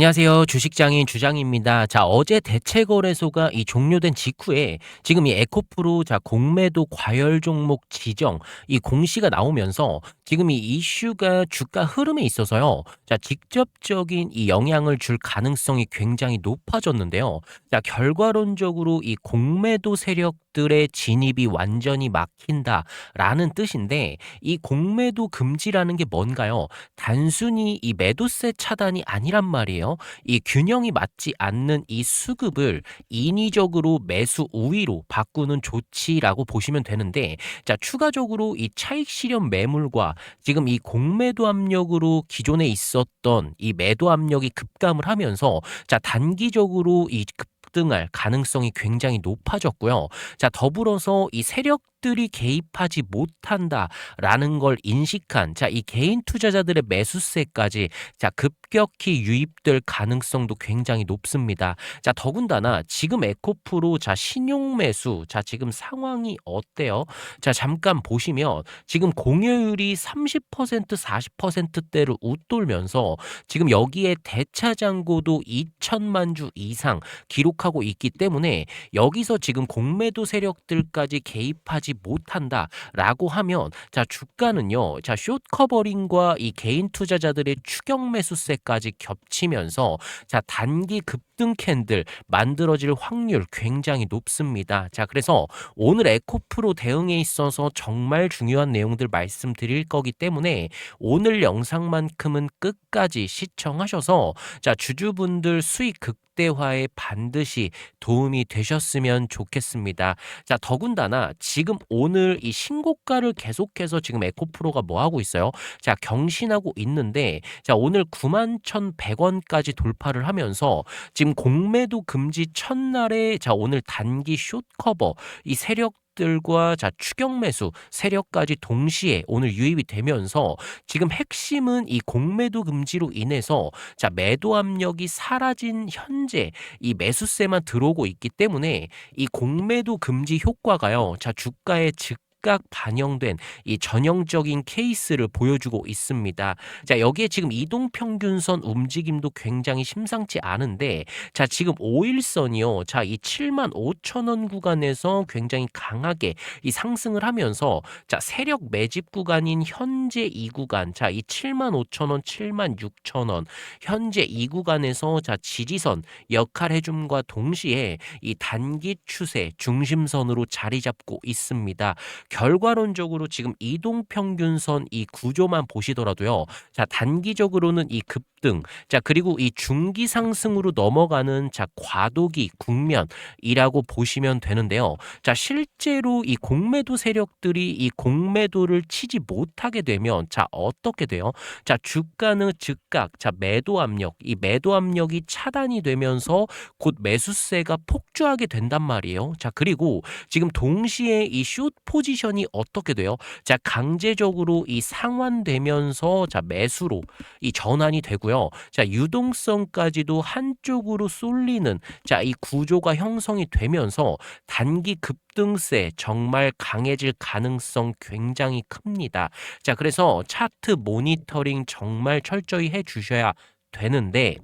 안녕하세요. 주식장인 주장입니다. 자, 어제 대체거래소가 이 종료된 직후에 지금 이 에코프로 자, 공매도 과열 종목 지정 이 공시가 나오면서 지금 이 이슈가 주가 흐름에 있어서요. 자, 직접적인 이 영향을 줄 가능성이 굉장히 높아졌는데요. 자, 결과론적으로 이 공매도 세력 들의 진입이 완전히 막힌다라는 뜻인데 이 공매도 금지라는 게 뭔가요? 단순히 이 매도세 차단이 아니란 말이에요. 이 균형이 맞지 않는 이 수급을 인위적으로 매수 우위로 바꾸는 조치라고 보시면 되는데 자 추가적으로 이 차익 실현 매물과 지금 이 공매도 압력으로 기존에 있었던 이 매도 압력이 급감을 하면서 자 단기적으로 이 급 등할 가능성이 굉장히 높아졌고요. 자 더불어서 이 세력 들이 개입하지 못한다라는 걸 인식한 자 이 개인 투자자들의 매수세까지 자 급격히 유입될 가능성도 굉장히 높습니다. 자 더군다나 지금 에코프로 자 신용 매수 자 지금 상황이 어때요? 자 잠깐 보시면 지금 공여율이 30% 40%대를 웃돌면서 지금 여기에 대차장고도 2천만 주 이상 기록하고 있기 때문에 여기서 지금 공매도 세력들까지 개입하지 하지 못한다라고 하면 자 주가는요. 자 숏 커버링과 이 개인 투자자들의 추격 매수세까지 겹치면서 자 단기 급등 캔들 만들어질 확률 굉장히 높습니다. 자 그래서 오늘 에코프로 대응에 있어서 정말 중요한 내용들 말씀드릴 거기 때문에 오늘 영상만큼은 끝까지 시청하셔서 자 주주분들 수익 극 극대화에 반드시 도움이 되셨으면 좋겠습니다. 자, 더군다나 지금 오늘 이 신고가를 계속해서 지금 에코프로가 뭐 하고 있어요? 자, 경신하고 있는데 자, 오늘 91,100원까지 돌파를 하면서 지금 공매도 금지 첫날에 자, 오늘 단기 숏 커버 이 세력 들과 자 추격 매수 세력까지 동시에 오늘 유입이 되면서 지금 핵심은 이 공매도 금지로 인해서 자 매도 압력이 사라진 현재 이 매수세만 들어오고 있기 때문에 이 공매도 금지 효과가요. 자 주가의 즉 즉각 반영된 이 전형적인 케이스를 보여주고 있습니다. 자, 여기에 지금 이동 평균선 움직임도 굉장히 심상치 않은데, 자, 지금 5일선이요. 자, 이 7만 5천 원 구간에서 굉장히 강하게 이 상승을 하면서, 자, 세력 매집 구간인 현재 이 구간, 자, 이 7만 5천 원, 7만 6천 원, 현재 이 구간에서 자, 지지선 역할 해줌과 동시에 이 단기 추세 중심선으로 자리 잡고 있습니다. 결과론적으로 지금 이동 평균선 이 구조만 보시더라도요. 자, 단기적으로는 이 급등, 자, 그리고 이 중기 상승으로 넘어가는 자, 과도기 국면이라고 보시면 되는데요. 자, 실제로 이 공매도 세력들이 이 공매도를 치지 못하게 되면 자, 어떻게 돼요? 자, 주가는 즉각 자, 매도 압력, 이 매도 압력이 차단이 되면서 곧 매수세가 폭주하게 된단 말이에요. 자, 그리고 지금 동시에 이 숏 포지션 포지션이 어떻게 돼요? 자, 강제적으로 이 상환되면서 자, 매수로 이 전환이 되고요. 자, 유동성까지도 한쪽으로 쏠리는 자, 이 구조가 형성이 되면서 단기 급등세 정말 강해질 가능성 굉장히 큽니다. 자, 그래서 차트 모니터링 정말 철저히 해 주셔야 되는데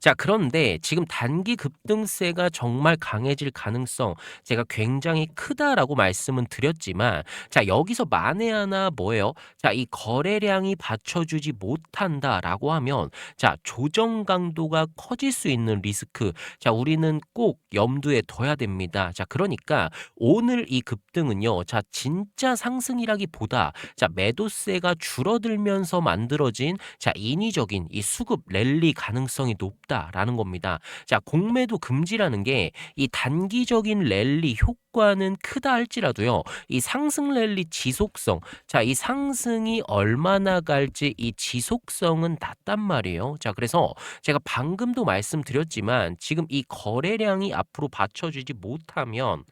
자, 그런데 지금 단기 급등세가 정말 강해질 가능성 제가 굉장히 크다라고 말씀은 드렸지만 자, 여기서 만에 하나 뭐예요? 자, 이 거래량이 받쳐주지 못한다라고 하면 자, 조정 강도가 커질 수 있는 리스크. 자, 우리는 꼭 염두에 둬야 됩니다. 자, 그러니까 오늘 이 급등은요. 자, 진짜 상승이라기보다 자, 매도세가 줄어들면서 만들어진 자, 인위적인 이 수급 랠리 가능성이 높 높다라는 겁니다. 자, 공매도 금지라는 게 이 단기적인 랠리 효과는 크다 할지라도요. 이 상승 랠리 지속성. 자, 이 상승이 얼마나 갈지 이 지속성은 낮단 말이에요. 자, 그래서 제가 방금도 말씀드렸지만 지금 이 거래량이 앞으로 받쳐주지 못하면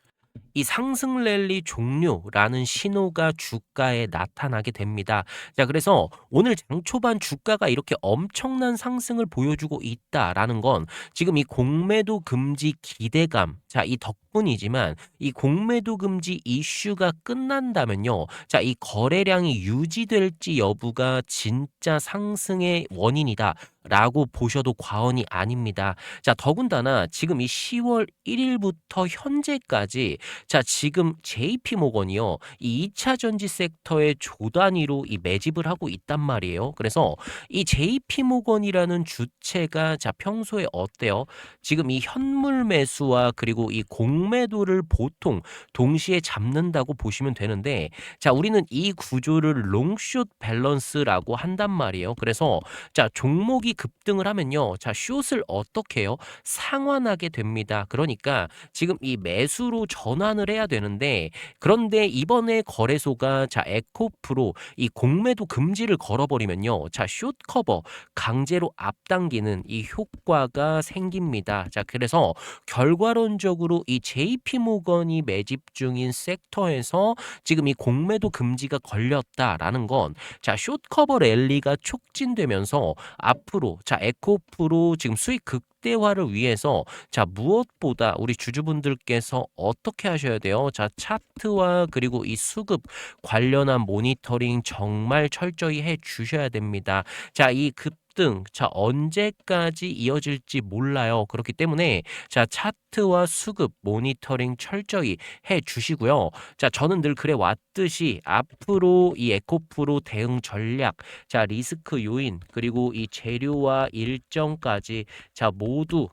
이 상승 랠리 종료라는 신호가 주가에 나타나게 됩니다. 자, 그래서 오늘 장 초반 주가가 이렇게 엄청난 상승을 보여주고 있다라는 건 지금 이 공매도 금지 기대감, 자, 이 덕분이지만 이 공매도 금지 이슈가 끝난다면요. 자, 이 거래량이 유지될지 여부가 진짜 상승의 원인이다. 라고 보셔도 과언이 아닙니다. 자, 더군다나 지금 이 10월 1일부터 현재까지 자, 지금 JP 모건이요. 이 2차 전지 섹터의 조 단위로 이 매집을 하고 있단 말이에요. 그래서 이 JP 모건이라는 주체가 자, 평소에 어때요? 지금 이 현물 매수와 그리고 이 공매도를 보통 동시에 잡는다고 보시면 되는데 자, 우리는 이 구조를 롱숏 밸런스라고 한단 말이에요. 그래서 자, 종목 이 급등을 하면요. 자, 숏을 어떻게 해요? 상환하게 됩니다. 그러니까 지금 이 매수로 전환을 해야 되는데 그런데 이번에 거래소가 자, 에코프로 이 공매도 금지를 걸어버리면요. 자, 숏 커버 강제로 앞당기는 이 효과가 생깁니다. 자, 그래서 결과론적으로 이 JP 모건이 매집 중인 섹터에서 지금 이 공매도 금지가 걸렸다라는 건 자, 숏 커버 랠리가 촉진되면서 앞으로 자, 에코 프로 지금 수익 극대화를 위해서 자, 무엇보다 우리 주주분들께서 어떻게 하셔야 돼요? 자, 차트와 그리고 이 수급 관련한 모니터링 정말 철저히 해 주셔야 됩니다. 자, 이 급 등 자, 언제까지 이어질지 몰라요. 그렇기 때문에 자, 차트와 수급 모니터링 철저히 해 주시고요. 자, 저는 늘 그래 왔듯이 앞으로 이 에코프로 대응 전략, 자, 리스크 요인, 그리고 이 재료와 일정까지 자, 모두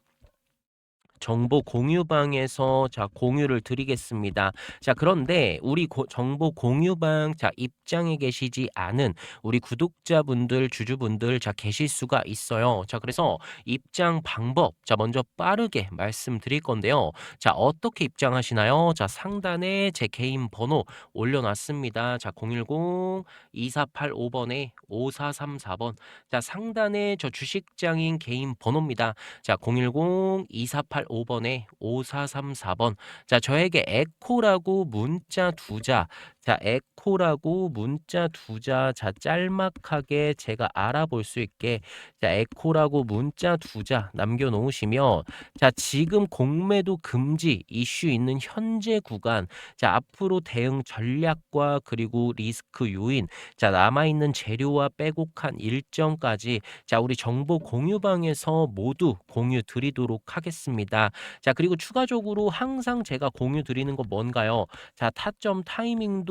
정보 공유방에서 자 공유를 드리겠습니다. 자 그런데 우리 고, 정보 공유방 자 입장에 계시지 않은 우리 구독자분들 주주분들 자 계실 수가 있어요. 자 그래서 입장 방법 자 먼저 빠르게 말씀드릴 건데요. 자 어떻게 입장하시나요? 자 상단에 제 개인 번호 올려놨습니다. 자 010 2485번에 5434번 자 상단에 저 주식장인 개인 번호입니다. 자 010 2485 5번에 5434번. 자, 저에게 에코라고 문자 두 자. 자, 에코라고 문자 두 자. 자, 짤막하게 제가 알아볼 수 있게 자, 에코라고 문자 두자 남겨 놓으시면 자, 지금 공매도 금지 이슈 있는 현재 구간 자, 앞으로 대응 전략과 그리고 리스크 요인 자, 남아 있는 재료와 빼곡한 일정까지 자, 우리 정보 공유방에서 모두 공유 드리도록 하겠습니다. 자, 그리고 추가적으로 항상 제가 공유 드리는 거 뭔가요? 자, 타점 타이밍도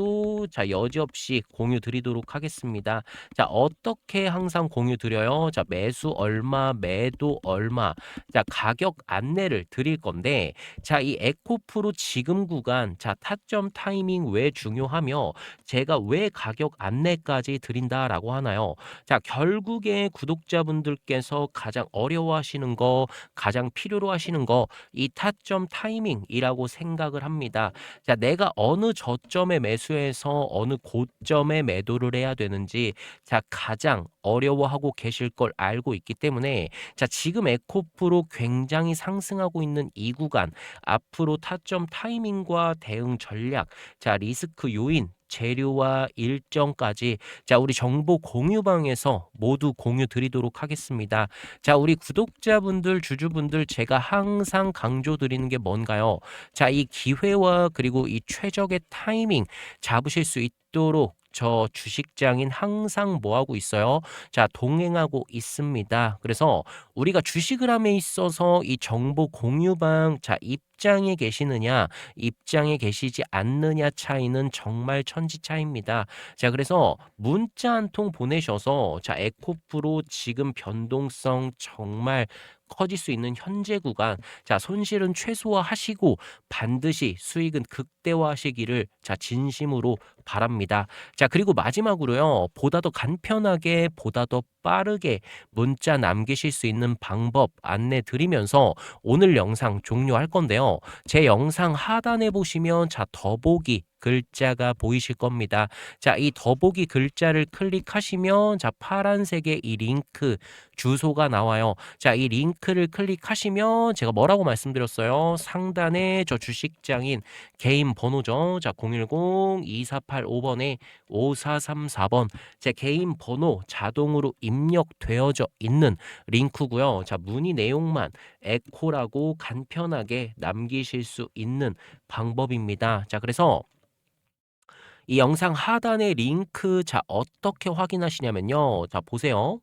자, 여지없이 공유 드리도록 하겠습니다. 자, 어떻게 항상 공유 드려요? 자, 매수 얼마, 매도 얼마. 자, 가격 안내를 드릴 건데 자, 이 에코프로 지금 구간 자, 타점 타이밍 왜 중요하며 제가 왜 가격 안내까지 드린다라고 하나요? 자, 결국에 구독자분들께서 가장 어려워하시는 거, 가장 필요로 하시는 거, 이 타점 타이밍이라고 생각을 합니다. 자, 내가 어느 저점에 매수 해서 어느 고점에 매도를 해야 되는지 자, 가장 어려워하고 계실 걸 알고 있기 때문에 자, 지금 에코프로 굉장히 상승하고 있는 이 구간 앞으로 타점 타이밍과 대응 전략, 자, 리스크 요인 재료와 일정까지 자 우리 정보 공유방에서 모두 공유 드리도록 하겠습니다. 자 우리 구독자분들 주주분들 제가 항상 강조 드리는 게 뭔가요? 자 이 기회와 그리고 이 최적의 타이밍 잡으실 수 있도록 저 주식장인 항상 뭐 하고 있어요? 자, 동행하고 있습니다. 그래서 우리가 주식을 함에 있어서 이 정보 공유방 자, 입장에 계시느냐, 입장에 계시지 않느냐 차이는 정말 천지 차이입니다. 자, 그래서 문자 한 통 보내셔서 자, 에코프로 지금 변동성 정말 커질 수 있는 현재 구간 자 손실은 최소화하시고 반드시 수익은 극대화하시기를 자 진심으로 바랍니다. 자 그리고 마지막으로요 보다 더 간편하게 보다 더 빠르게 문자 남기실 수 있는 방법 안내 드리면서 오늘 영상 종료할 건데요. 제 영상 하단에 보시면 자 더보기 글자가 보이실 겁니다. 자, 이 더보기 글자를 클릭하시면 자, 파란색의 이 링크 주소가 나와요. 자, 이 링크를 클릭하시면 제가 뭐라고 말씀드렸어요? 상단에 저 주식장인 개인 번호죠. 자, 010-2485번에 5434번 제 개인 번호 자동으로 입력되어져 있는 링크고요. 자, 문의 내용만 에코라고 간편하게 남기실 수 있는 방법입니다. 자, 그래서 이 영상 하단의 링크 자 어떻게 확인하시냐면요. 자, 보세요.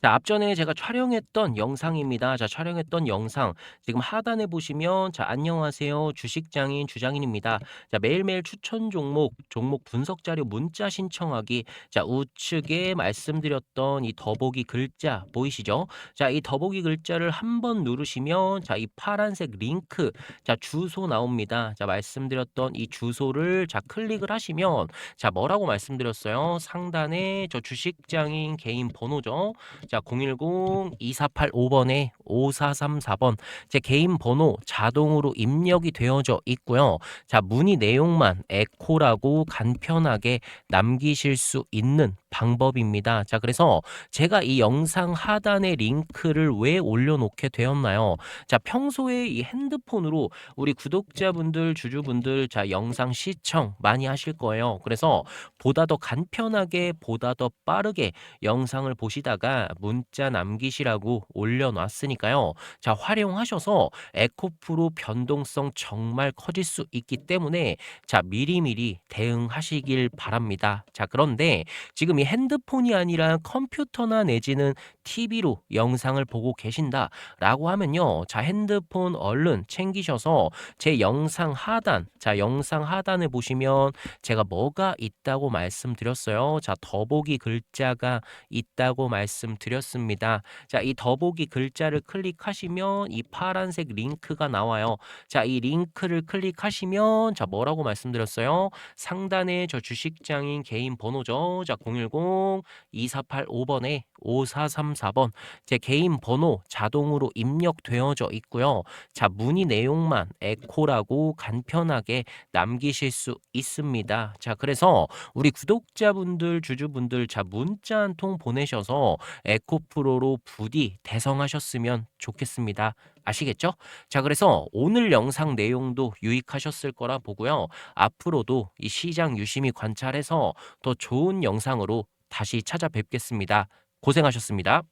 자, 앞전에 제가 촬영했던 영상입니다. 자, 촬영했던 영상 지금 하단에 보시면 자, 안녕하세요. 주식장인 주장인입니다. 자, 매일매일 추천 종목, 종목 분석 자료 문자 신청하기. 자, 우측에 말씀드렸던 이 더보기 글자 보이시죠? 자, 이 더보기 글자를 한 번 누르시면 자, 이 파란색 링크 자, 주소 나옵니다. 자, 말씀드렸던 이 주소를 자, 클릭을 하시면 자, 뭐라고 말씀드렸어요? 상단에 저 주식장인 개인 번호죠. 자, 010-2485번에 5434번 제 개인 번호 자동으로 입력이 되어져 있고요. 자, 문의 내용만 에코라고 간편하게 남기실 수 있는 방법입니다. 자, 그래서 제가 이 영상 하단에 링크를 왜 올려놓게 되었나요? 자, 평소에 이 핸드폰으로 우리 구독자분들, 주주분들, 자, 영상 시청 많이 하실 거예요. 그래서 보다 더 간편하게, 보다 더 빠르게 영상을 보시다가 문자 남기시라고 올려놨으니까요. 자, 활용하셔서 에코프로 변동성 정말 커질 수 있기 때문에 자, 미리미리 대응하시길 바랍니다. 자, 그런데 지금 이 핸드폰이 아니라 컴퓨터나 내지는 TV로 영상을 보고 계신다 라고 하면요. 자, 핸드폰 얼른 챙기셔서 제 영상 하단, 자, 영상 하단에 보시면 제가 뭐가 있다고 말씀드렸어요. 자, 더보기 글자가 있다고 말씀드렸습니다. 자, 이 더보기 글자를 클릭하시면 이 파란색 링크가 나와요. 자, 이 링크를 클릭하시면 자, 뭐라고 말씀드렸어요? 상단에 저 주식장인 개인 번호죠. 자, 010-2485번에 5434번 제 개인 번호 자동으로 입력되어져 있고요. 자, 문의 내용만 에코라고 간편하게 남기실 수 있습니다. 자, 그래서 우리 구독자분들, 주주분들 자, 문자 한 통 보내셔서 에코 프로로 부디 대성하셨으면 좋겠습니다. 아시겠죠? 자, 그래서 오늘 영상 내용도 유익하셨을 거라 보고요. 앞으로도 이 시장 유심히 관찰해서 더 좋은 영상으로 다시 찾아뵙겠습니다. 고생하셨습니다.